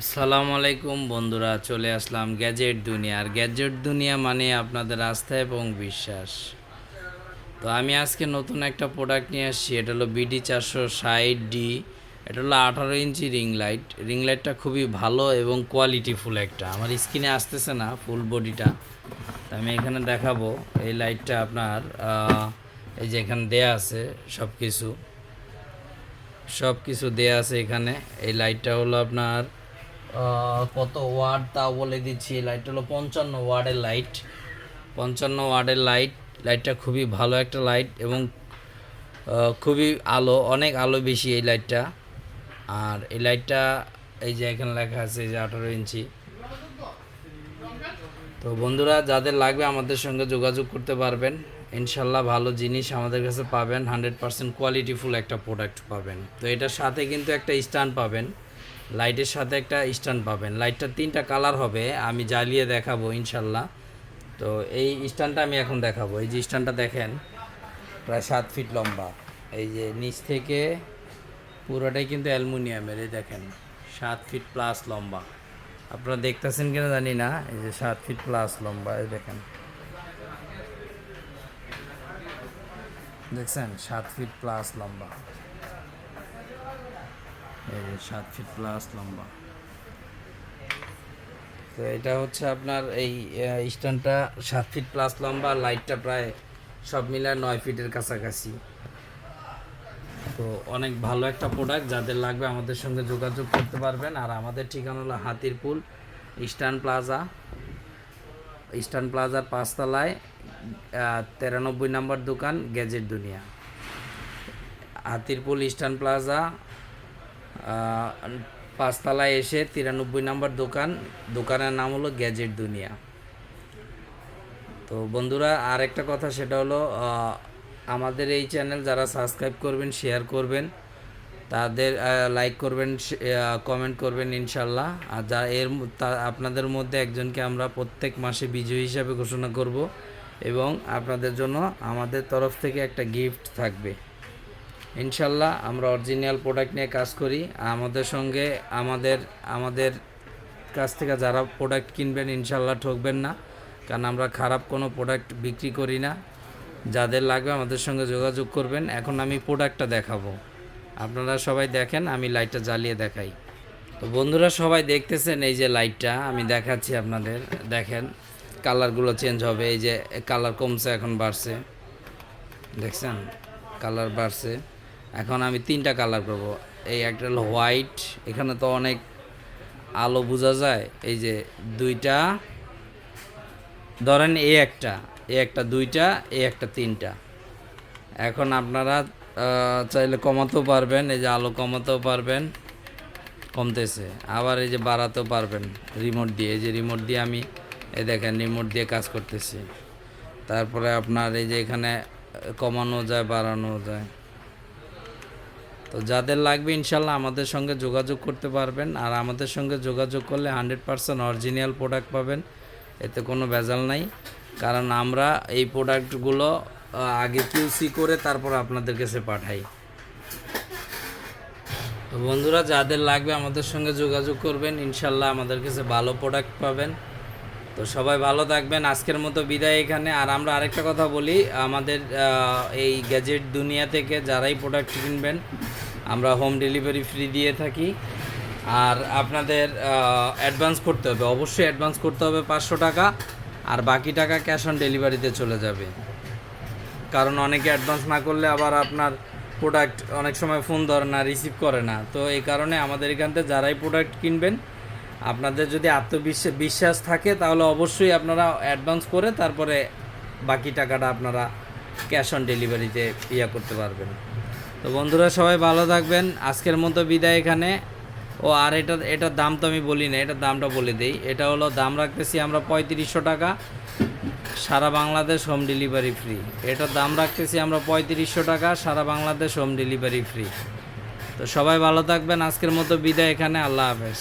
আসসালামু আলাইকুম বন্ধুরা, চলে আসলাম গ্যাজেট দুনিয়া। আর গ্যাজেট দুনিয়া মানে আপনাদের আস্থা এবং বিশ্বাস। তো আমি আজকে নতুন একটা প্রোডাক্ট নিয়ে আসছি, এটা হলো বিডি চারশো ষাট ডি এটা হলো আঠারো ইঞ্চি রিং লাইট। রিং লাইটটা খুবই ভালো এবং কোয়ালিটিফুল একটা। আমার স্ক্রিনে আসতেছে না ফুল বডিটা তো আমি এখানে দেখাবো, এই লাইটটা আপনার এই যে এখানে দেয়া আছে সব কিছু সব কিছু দেয়া আছে এখানে। এই লাইটটা হলো আপনার কত ওয়ার্ড তা বলে দিচ্ছি লাইটটা হলো পঞ্চান্ন ওয়ার্ডের লাইট পঞ্চান্ন ওয়ার্ডের লাইট লাইটটা খুবই ভালো একটা লাইট এবং খুবই আলো, অনেক আলো বেশি এই লাইটটা আর এই লাইটটা এই যে এখানে লেখা আছে যে আঠারো ইঞ্চি। তো বন্ধুরা, যাদের লাগবে আমাদের সঙ্গে যোগাযোগ করতে পারবেন। ইনশাল্লাহ ভালো জিনিস আমাদের কাছে পাবেন। হান্ড্রেড পার্সেন্ট কোয়ালিটিফুল একটা প্রোডাক্ট পাবেন। তো এটার সাথে কিন্তু একটা স্ট্যান্ড পাবেন। লাইটের সাথে একটা স্ট্যান্ড পাবেন। লাইটটা তিনটা কালার হবে, আমি জ্বালিয়ে দেখাবো ইনশাল্লাহ। তো এই স্ট্যান্ডটা আমি এখন দেখাবো। এই যে স্ট্যান্ডটা দেখেন, প্রায় সাত ফিট লম্বা। এই যে নিচ থেকে পুরোটাই কিন্তু অ্যালুমিনিয়ামের, এই দেখেন, সাত ফিট প্লাস লম্বা। আপনারা দেখতেছেন কিনা জানি না, এই যে সাত ফিট প্লাস লম্বা, এই দেখেন। দেখছেন? সাত ফিট প্লাস লম্বা। সাত ফিট প্লাস লম্বা। তো এটা হচ্ছে আপনার এই স্ট্যান্ডটা সাত ফিট প্লাস লম্বা লাইটটা প্রায় সব মিলায় নয় ফিটের কাছাকাছি। তো অনেক ভালো একটা প্রোডাক্ট যাদের লাগবে আমাদের সঙ্গে যোগাযোগ করতে পারবেন। আর আমাদের ঠিকানা হলো হাতিরপুল ইস্টার্ন প্লাজা। ইস্টার্ন প্লাজার পাঁচতলায় তেরানব্বই নম্বর দোকান, গ্যাজেট দুনিয়া। হাতিরপুল ইস্টার্ন প্লাজা পাঁচতলায় এসে তিরানব্বই নম্বর দোকান। দোকানের নাম হলো গ্যাজেট দুনিয়া। তো বন্ধুরা আর একটা কথা সেটা হলো আমাদের এই চ্যানেল যারা সাবস্ক্রাইব করবেন, শেয়ার করবেন, তাদের লাইক করবেন কমেন্ট করবেন ইনশাল্লাহ। আর যা, এর আপনাদের মধ্যে একজনকে আমরা প্রত্যেক মাসে বিজয়ী হিসাবে ঘোষণা করব এবং আপনাদের জন্য আমাদের তরফ থেকে একটা গিফট থাকবে। ইনশাল্লাহ আমরা অরিজিনাল প্রোডাক্ট নিয়ে কাজ করি। আমাদের সঙ্গে আমাদের আমাদের কাছ থেকে যারা প্রোডাক্ট কিনবেন ইনশাল্লাহ ঠকবেন না। কারণ আমরা খারাপ কোনো প্রোডাক্ট বিক্রি করি না। যাদের লাগবে আমাদের সঙ্গে যোগাযোগ করবেন। এখন আমি প্রোডাক্টটা দেখাবো। আপনারা সবাই দেখেন, আমি লাইটটা জ্বালিয়ে দেখাই। তো বন্ধুরা সবাই দেখতেছেন এই যে লাইটটা আমি দেখাচ্ছি আপনাদের। দেখেন কালারগুলো চেঞ্জ হবে। এই যে কালার কমছে, এখন বাড়ছে। দেখছেন? কালার বাড়ছে। এখন আমি তিনটা কালার করব। এই একটা হলো হোয়াইট এখানে তো অনেক আলো বোঝা যায়। এই যে দুইটা, ধরেন এ একটা এ একটা দুইটা, এ একটা তিনটা। এখন আপনারা চাইলে কমাতেও পারবেন, এই যে আলো কমাতেও পারবেন, কমতেছে। আবার এই যে বাড়াতেও পারবেন রিমোট দিয়ে। এই যে রিমোট দিয়ে আমি, এই দেখেন রিমোট দিয়ে কাজ করতেছি। তারপরে আপনার এই যে এখানে কমানো যায়, বাড়ানো যায়। তো যাদের লাগবে ইনশাল্লাহ আমাদের সঙ্গে যোগাযোগ করতে পারবেন। আর আমাদের সঙ্গে যোগাযোগ করলে হান্ড্রেড পারসেন্ট অরিজিনাল প্রোডাক্ট পাবেন। এতে কোনো ভেজাল নাই। কারণ আমরা এই প্রোডাক্টগুলো আগে কিউসি করে তারপর আপনাদের কাছে পাঠাই। তো বন্ধুরা, যাদের লাগবে আমাদের সঙ্গে যোগাযোগ করবেন। ইনশাল্লাহ আমাদের কাছে ভালো প্রোডাক্ট পাবেন। তো সবাই ভালো থাকবেন। আজকের মতো বিদায় এখানে। আর আমরা আরেকটা কথা বলি। আমাদের এই গ্যাজেট দুনিয়া থেকে যারাই প্রোডাক্ট কিনবেন আমরা হোম ডেলিভারি ফ্রি দিয়ে থাকি। আর আপনাদের অ্যাডভান্স করতে হবে। অবশ্যই অ্যাডভান্স করতে হবে পাঁচশো টাকা, আর বাকি টাকা ক্যাশ অন ডেলিভারিতে চলে যাবে। কারণ অনেকে অ্যাডভান্স না করলে আবার আপনার প্রোডাক্ট অনেক সময় ফোন ধরে না রিসিভ করে না। তো এই কারণে আমাদের এখান থেকে যারাই প্রোডাক্ট কিনবেন, আপনাদের যদি আত্মবিশ্বাস বিশ্বাস থাকে, তাহলে অবশ্যই আপনারা অ্যাডভান্স করে তারপরে বাকি টাকাটা আপনারা ক্যাশ অন ডেলিভারিতে ইয়া করতে পারবেন। তো বন্ধুরা সবাই ভালো থাকবেন। আজকের মতো বিদায় এখানে। ও, আর এটা এটার দাম তো আমি বলি না, এটার দামটা বলে দিই। এটা হলো, দাম রাখতেছি আমরা পঁয়ত্রিশশো টাকা। সারা বাংলাদেশ হোম ডেলিভারি ফ্রি এটার দাম রাখতেছি আমরা পঁয়ত্রিশশো টাকা, সারা বাংলাদেশ হোম ডেলিভারি ফ্রি তো সবাই ভালো থাকবেন। আজকের মতো বিদায় এখানে। আল্লাহ হাফেজ।